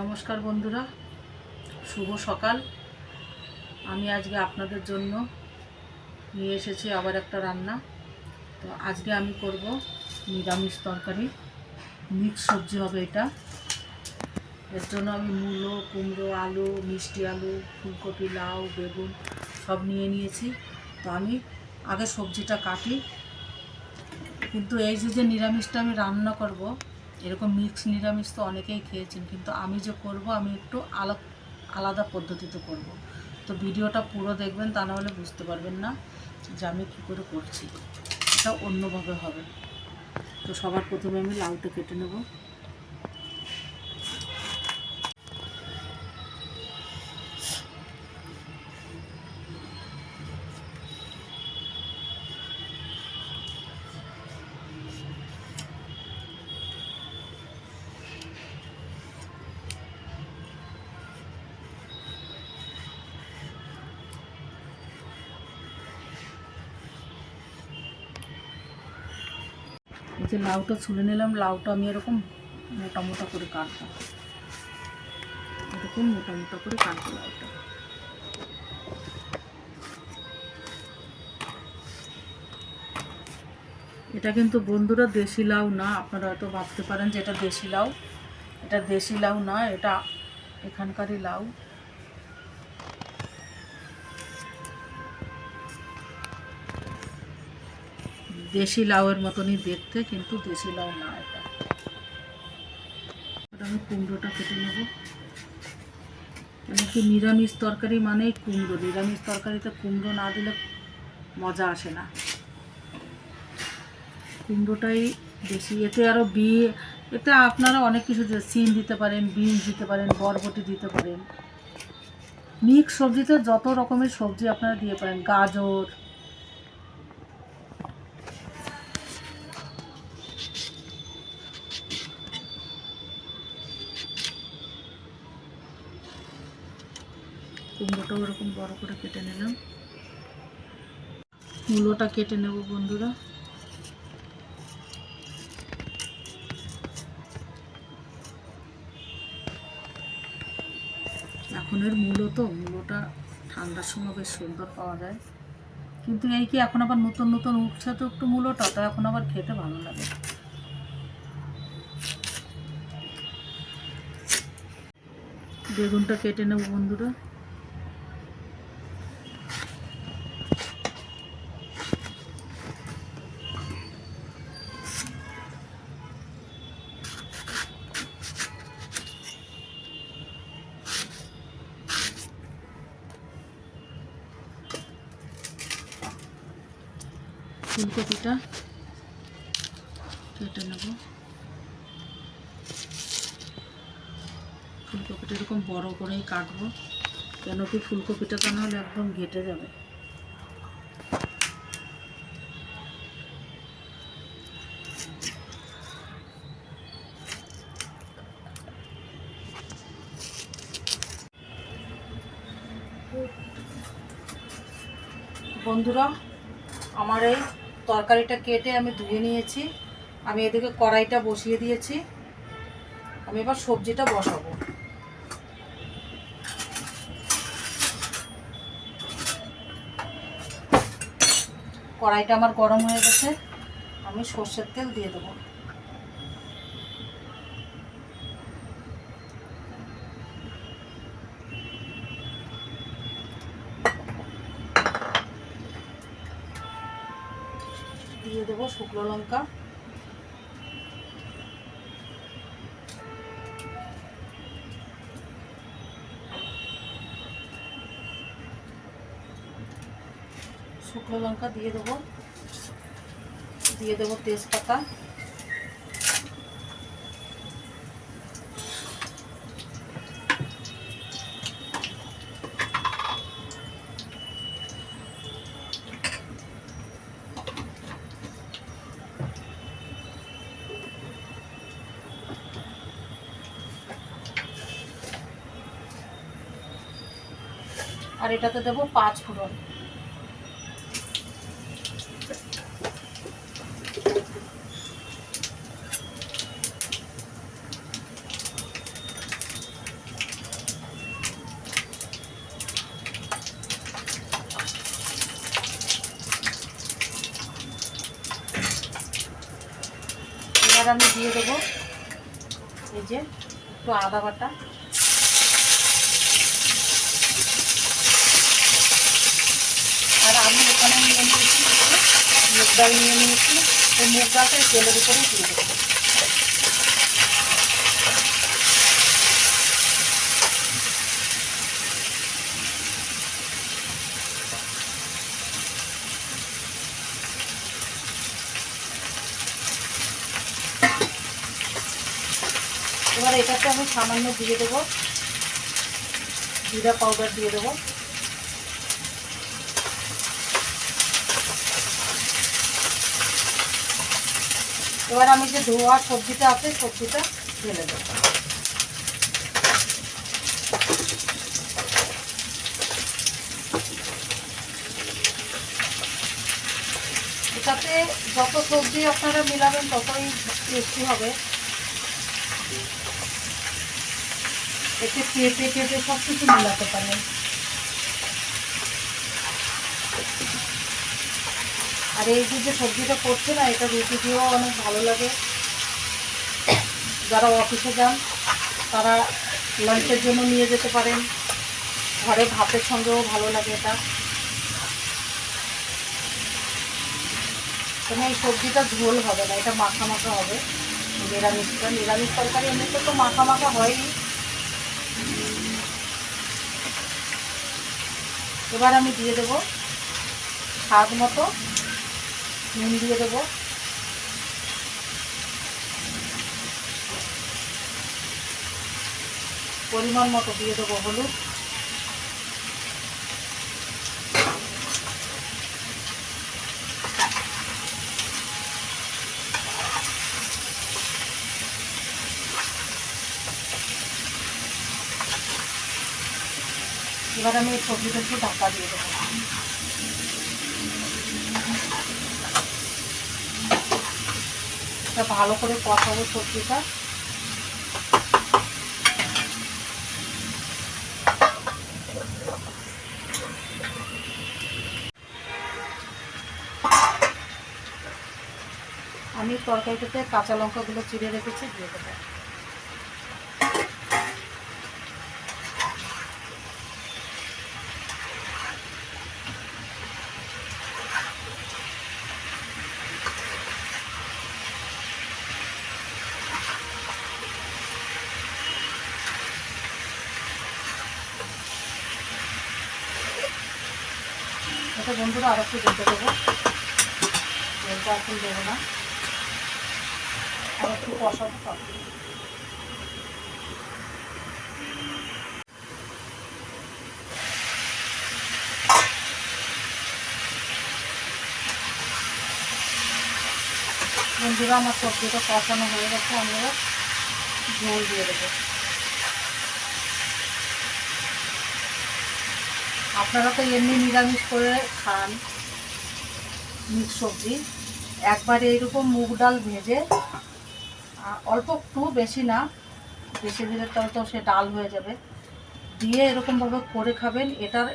নমস্কার বন্ধুরা, শুভ সকাল। আমি আজকে আপনাদের জন্য নিয়ে এসেছি আবার একটা রান্না। তো আজকে আমি করব নিরামিষ তরকারি। মিক্স সবজি হবে এটা। এর জন্য আমি মূলো, কুমড়ো, আলু, মিষ্টি আলু, ফুলকপি, লাউ, বেগুন সব নিয়ে নিয়েছি। তো আমি আগে সবজিটা কাটি। কিন্তু এই যে যে নিরামিষটা আমি রান্না করব এরকম মিক্স নিরামিষ তো অনেকেই খেয়েছেন, কিন্তু আমি যে করব, আমি একটু আলাদা আলাদা পদ্ধতিতে করব। তো ভিডিওটা পুরো দেখবেন, তা নাহলে বুঝতে পারবেন না যে আমি কী করে করছি। এটা অন্যভাবে হবে। তো সবার প্রথমে আমি লাউটা কেটে নেব। যে লাউটা ছুলে নিলাম, লাউটা আমি এরকম মোটা মোটা করে কাটবো। এরকম মোটা মোটা করে কাটবো লাউটা। এটা কিন্তু বন্ধুরা দেশি লাউ না, আপনারা হয়তো ভাবতে পারেন যে এটা দেশি লাউ। এটা দেশি লাউ না, এটা এখানকারই লাউ। দেশি লাউয়ের মতনই দেখতে, কিন্তু দেশি লাউ না এটা। আমি কুমড়োটা কেটে নেব। মানে কি নিরামিষ তরকারি মানেই কুমড়ো। নিরামিষ তরকারিতে কুমড়ো না দিলে মজা আসে না। কুমড়োটাই বেশি। এতে আরও বি, এতে আপনারা অনেক কিছু সিম দিতে পারেন, বিনস দিতে পারেন, বরবটি দিতে পারেন। মিক্স সবজিতে যত রকমের সবজি আপনারা দিয়ে পারেন। গাজর কুমড়োটাও ওরকম বড় করে কেটে নিলাম। মূলোটা কেটে নেব বন্ধুরা। এখনের মূলো তো, মূলোটা ঠান্ডার সময় বেশ সুন্দর পাওয়া যায়। কিন্তু এই কি এখন আবার নতুন নতুন উঠছে তো একটু মূলোটা, তো এখন আবার খেতে ভালো লাগে। বেগুনটা কেটে নেব বন্ধুরা। ফুলকপিটা কেটে নেব। ফুলকপিটা এরকম বড় করেই কাটবো। কেন কি ফুলকপিটা তা নাহলে একদম ঘেটে যাবে। বন্ধুরা, আমার এই তরকারিটা কেটে আমি ধুয়ে নিয়েছি। আমি এদিকে কড়াইটা বসিয়ে দিয়েছি। আমি এবার সবজিটা বসাবো। কড়াইটা আমার গরম হয়ে গেছে। আমি সর্ষের তেল দিয়ে দেবো। দিয়ে দেবো শুকনো লঙ্কা। শুকনো লঙ্কা দিয়ে দেবো। দিয়ে দেবো তেজপাতা। আর এটাতে দেবো পাঁচ ফোড়ন। এবার আমি দিয়ে দেবো এই যে একটু আদা বাটা। ডাল নিয়ে নিয়েছি। এই মুগ ডালটা তেলের উপরেই দিয়ে দেবো। এবার এটাতে আমি সামান্য দিয়ে দেবো। জিরা পাউডার দিয়ে দেবো। এবার আমি যে ধোয়া সবজিটা আছে, সবজিটা ঢেলে দেবো। এটাতে যত সবজি আপনারা মিলাবেন ততই টেস্টি হবে। এতে পেঁপে, টেপে সব কিছু মিলাতে পারেন। আর এই যে সবজিটা করছে না, এটা রুটি দিয়েও অনেক ভালো লাগে। যারা অফিসে যান, তারা লাঞ্চের জন্য নিয়ে যেতে পারেন। ঘরে ভাতের সঙ্গেও ভালো লাগে এটা। মানে এই সবজিটা ঝোল হবে না, এটা মাখা মাখা হবে। নিরামিষটা নিরামিষ তরকারি এমনিতে তো মাখা মাখা হয়ই। এবার আমি দিয়ে দেবো স্বাদ মতো নুন দিয়ে দেবো। পরিমাণ মতো দিয়ে দেবো হলুদ। এবার আমি এই সবজিটা একটু ঢাকা দিয়ে দেবো। এটা ভালো করে কষাবো সবজিটা আমি তরকারিটাতে কাঁচা লঙ্কাগুলো চিড়ে রেখেছি দিয়ে দেবো। এটা বন্ধুরা আর একটু দিতে দেবো। জলটা এখন দেবো না। আর একটু কষাবো, তারপরে বন্ধুরা, আমার সবজিটা কষানো হয়ে গেছে আমি এবার ঝোল দিয়ে দেবো। আপনারা তো এমনি নিরামিষ করে খান মিক্স সবজি। একবার এইরকম মুগ ডাল ভেজে অল্প একটু বেশি না, বেশি দিলে তাহলে তো সে ডাল হয়ে যাবে। দিয়ে এরকমভাবে করে খাবেন, এটার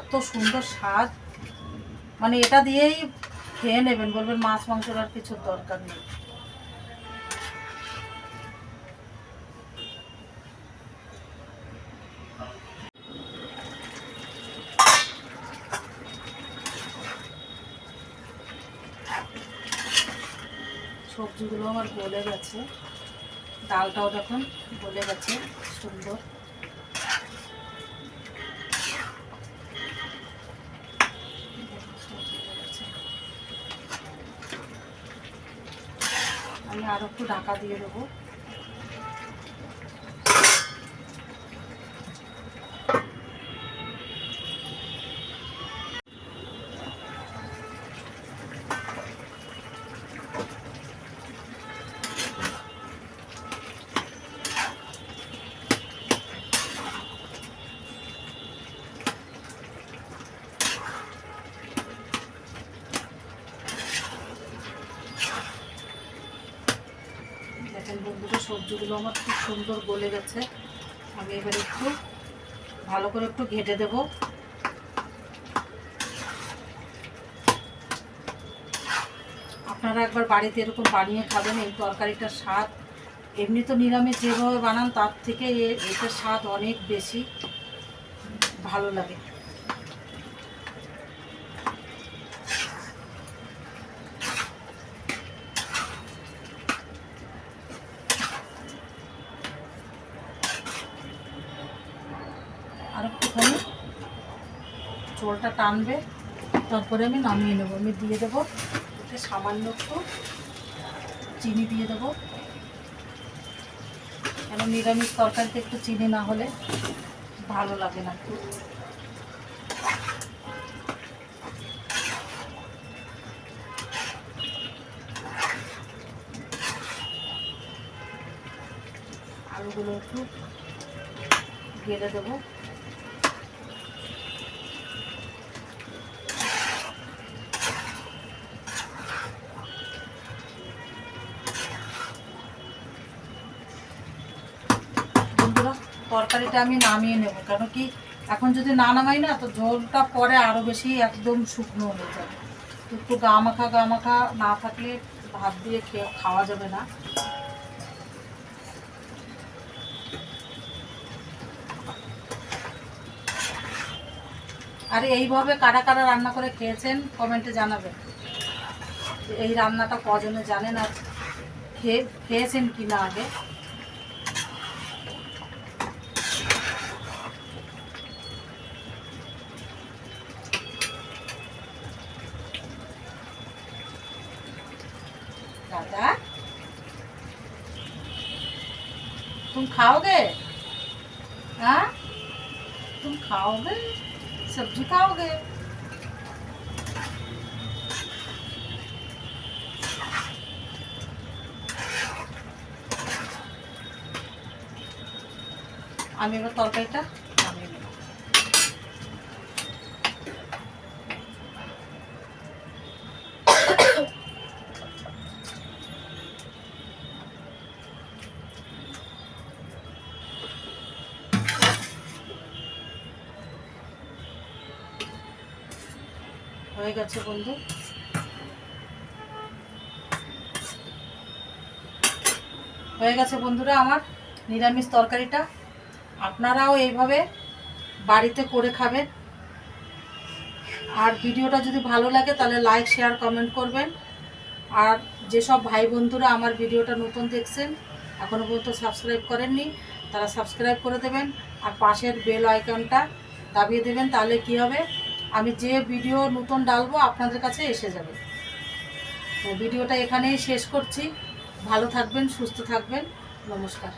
এত সুন্দর স্বাদ। মানে এটা দিয়েই খেয়ে নেবেন, বলবেন মাছ মাংসের আর কিছুর দরকার নেই। সবজিগুলো আমার গলে গেছে ডালটাও দেখুন গলে গেছে, সুন্দর। আমি আরও একটু ঢাকা দিয়ে দেবো সবজিগুলো আমার খুব সুন্দর গলে গেছে। আমি এবার একটু ভালো করে একটু ঘেটে দেব। আপনারা একবার বাড়িতে এরকম বানিয়ে খাবেন, এই তরকারিটার স্বাদ। এমনি তো নিরামিষ যেভাবে বানান, তার থেকে এটার স্বাদ অনেক বেশি ভালো লাগে আর একটুখানি ঝোলটা টানবে, তারপরে আমি নামিয়ে নেব। আমি দিয়ে দেবো এতে সামান্য একটু চিনি দিয়ে দেবো। কেন নিরামিষ তরকারিতে একটু চিনি না হলে ভালো লাগে না। একটু আলুগুলো একটু গেড়ে দেবো। তরকারিটা আমি নামিয়ে নেব, কেন কি এখন যদি না নামাই না, তো ঝোলটা পরে আরও বেশি একদম শুকনো হয়ে যাবে। একটু গা মাখা গা মাখা না থাকলে ভাত দিয়ে খেয়ে খাওয়া যাবে না। আর এইভাবে কারা কারা রান্না করে খেয়েছেন, কমেন্টে জানাবেন। এই রান্নাটা কজনে জানেন আর খেয়ে খেয়েছেন কি না আগে? खाओगे हाँ तुम खाओगे सब्जी खाओगे আমি এবার তরকারিটা হয়ে গেছে বন্ধু। হয়ে গেছে বন্ধুরা আমার নিরামিষ তরকারিটা। আপনারাও এইভাবে বাড়িতে করে খাবেন। আর ভিডিওটা যদি ভালো লাগে তাহলে লাইক শেয়ার কমেন্ট করবেন। আর যেসব ভাই বন্ধুরা আমার ভিডিওটা নতুন দেখছেন এখনও পর্যন্ত সাবস্ক্রাইব করেননি, তারা সাবস্ক্রাইব করে দেবেন। আর পাশের বেল আইকনটা দাবিয়ে দেবেন, তাহলে কি হবে? আমি যে ভিডিও নতুন ডালবো আপনাদের কাছে এসে যাবে। তো ভিডিওটা এখানেই শেষ করছি। ভালো থাকবেন, সুস্থ থাকবেন। নমস্কার।